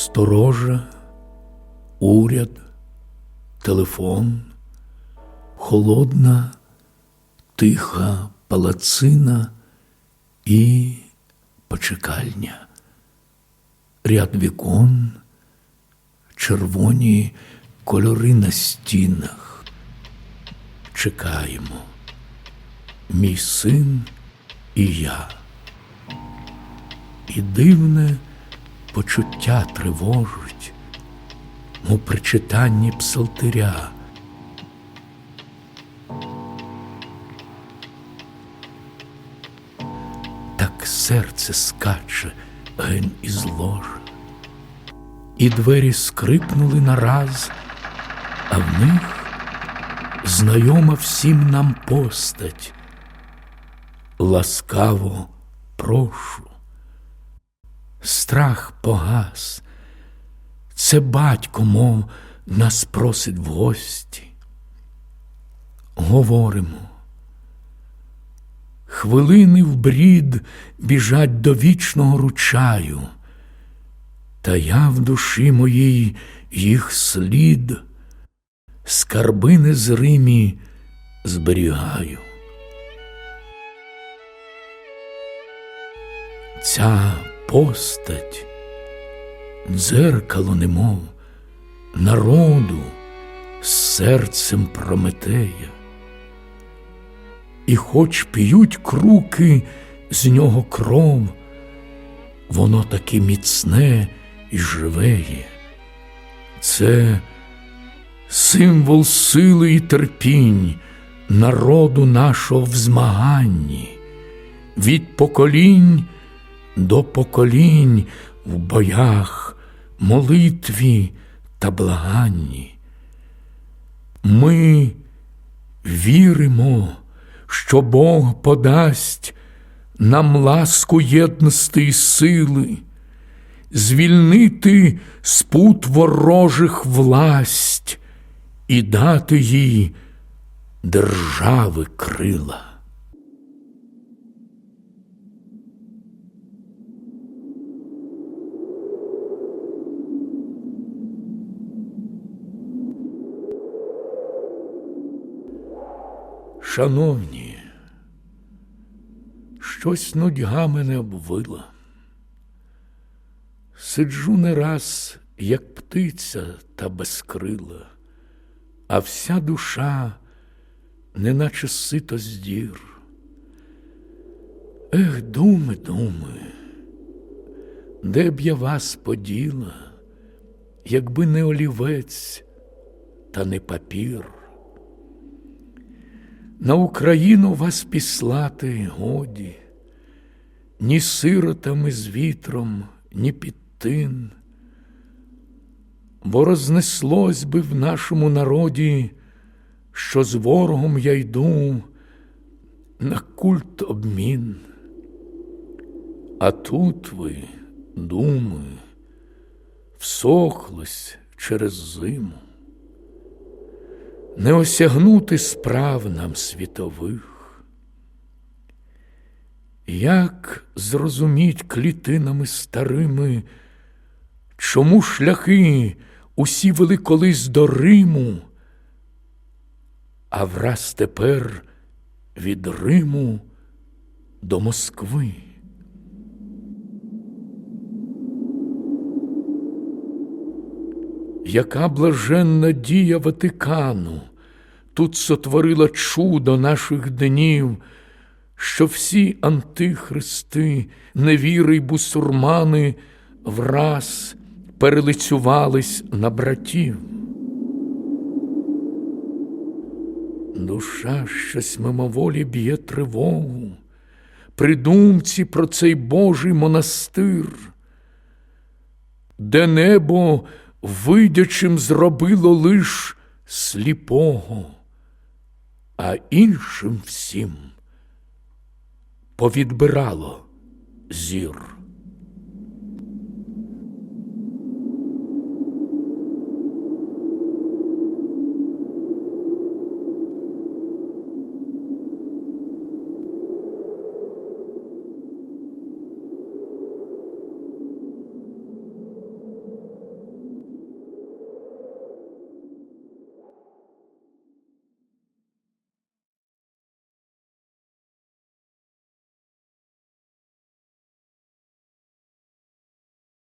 Сторожа, уряд, телефон, холодна, тиха палацина і почекальня, ряд вікон, червоні кольори на стінах. Чекаємо, мій син і я. І дивне почуття тривожить, мов при читанні псалтиря. Так серце скаче ген із лож. І двері скрипнули нараз, а в них знайома всім нам постать. Ласкаво прошу. Страх погас. Це батько, мов нас просить в гості. Говоримо. Хвилини в брід біжать до вічного ручаю, та я в душі моїй їх слід, скарби незримі зберігаю. Ця постать, дзеркало немов народу з серцем Прометея. І хоч п'ють круки з нього кров, воно таке міцне і живеє. Це символ сили і терпінь народу нашого в змаганні, від поколінь до поколінь в боях, молитві та благанні. Ми віримо, що Бог подасть нам ласку єдності й сили, звільнити з пут ворожих власть і дати їй держави крила. Шановні, щось нудьга мене обвила. Сиджу не раз, як птиця та безкрила, а вся душа, неначе сито з дір. Ех, думи, думи, де б я вас поділа, якби не олівець та не папір. На Україну вас післати годі, ні сиротами з вітром, ні під тин, бо рознеслось би в нашому народі, що з ворогом я йду на культ обмін. А тут ви, думи, всохлись через зиму не осягнути справ нам світових. Як зрозуміть клітинами старими, чому шляхи усі вели колись до Риму, а враз тепер від Риму до Москви? Яка блаженна дія Ватикану тут сотворила чудо наших днів, що всі антихристи, невіри й бусурмани враз перелицювались на братів. Душа щось мимоволі б'є тривогу, при думці про цей Божий монастир, де небо видячим зробило лиш сліпого, а іншим всім повідбирало зір.